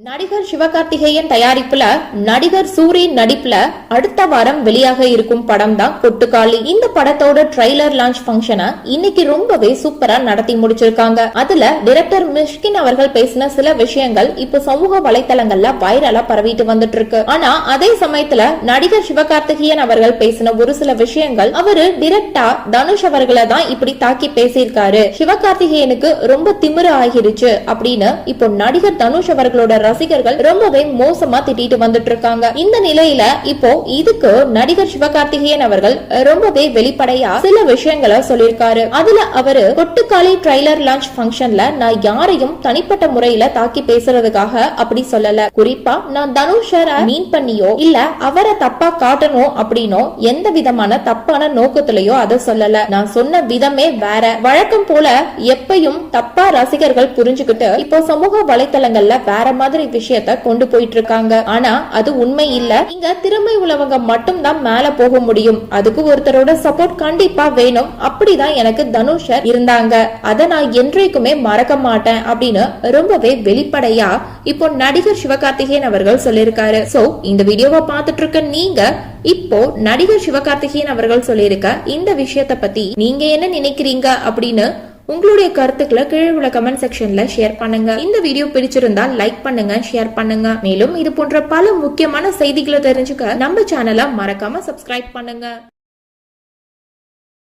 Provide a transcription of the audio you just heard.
நடிகர் சிவகார்த்திகேயன் தயாரிப்புல நடிகர் சூரி நடிப்புல அடுத்த வாரம் வெளியாக இருக்கும் படம் தான் கொட்டுக்காளி இந்த படத்தோட ட்ரைலர் லான்ச் ஃபங்க்ஷனை இன்னைக்கு ரொம்பவே சூப்பரா நடத்தி முடிச்சிருக்காங்க. அதுல டிரெக்டர் மிஷ்கின் அவர்கள் பேசின சில விஷயங்கள் இப்ப சமூக வலைத்தளங்கள்ல வைரலா பரவிட்டு வந்துட்டு இருக்கு ஆனா அதே சமயத்துல நடிகர் சிவகார்த்திகேயன் அவர்கள் பேசின ஒரு சில விஷயங்கள் அவரு டிரெக்டா தனுஷ் அவர்களை தான் இப்படி தாக்கி பேசியிருக்காரு. சிவகார்த்திகேயனுக்கு ரொம்ப திமிரு ஆகிருச்சு அப்படின்னு இப்போ நடிகர் தனுஷ் அவர்களோட ரசிகர்கள் ரொம்பவே மோசமா திட்டிட்டு வந்துட்டு இருக்காங்க இந்த நிலையில இப்போ இதுக்கு நடிகர் சிவகார்த்திகேயன் அவர்கள் ரொம்பவே வெளிப்படையா சில விஷயங்களை சொல்லியிருக்காரு. அதுல அவரு கொட்டுக்காளி ட்ரைலர் லான்ச் ஃபங்க்ஷன்ல நான் யாரையும் தனிப்பட்ட முறையில தாக்கி பேசுறதுக்காக அப்படி சொல்லல. குறிப்பா நான் தனுஷரை மீன் பண்ணியோ இல்ல அவரை தப்பா காட்டணும் அப்படின்னோ எந்த விதமான தப்பான நோக்கத்திலயோ அதை சொல்லல. நான் சொன்ன விதமே வேற. வழக்கம் போல எப்பயும் தப்பா ரசிகர்கள் புரிஞ்சுக்கிட்டு இப்போ சமூக வலைத்தளங்கள்ல வேற மாதிரி விஷயத்த கொண்டு போயிட்டு இருக்காங்க ஆனா அது உண்மை இல்ல. இங்க திறமை உள்ளவங்க மட்டும் தான் மேல போக முடியும். அதுக்கு ஒருத்தரோட சப்போர்ட் கண்டிப்பா வேணும். அப்படிதான் எனக்கு தனுஷர் இருந்தாங்க. அதை நான் என்றைக்குமே மறக்க மாட்டேன் அப்படின்னு ரொம்பவே வெளிப்படையா இப்போ நடிகர் சிவகார்த்திகேயன் அவர்கள் சொல்லியிருக்காரு. சோ இந்த வீடியோவை பார்த்துட்டு இருக்க நீங்க இப்போ நடிகர் சிவகார்த்திகேயன் அவர்கள் சொல்லியிருக்க இந்த விஷயத்த பத்தி நீங்க என்ன நினைக்கிறீங்க அப்படின்னு உங்களுடைய கருத்துக்களை கீழே உள்ள கமெண்ட் செக்ஷன்ல ஷேர் பண்ணுங்க. இந்த வீடியோ பிடிச்சிருந்தா லைக் பண்ணுங்க ஷேர் பண்ணுங்க. மேலும் இது போன்ற பல முக்கியமான செய்திகளை தெரிஞ்சுக்க நம்ம சேனலை மறக்காம சப்ஸ்கிரைப் பண்ணுங்க.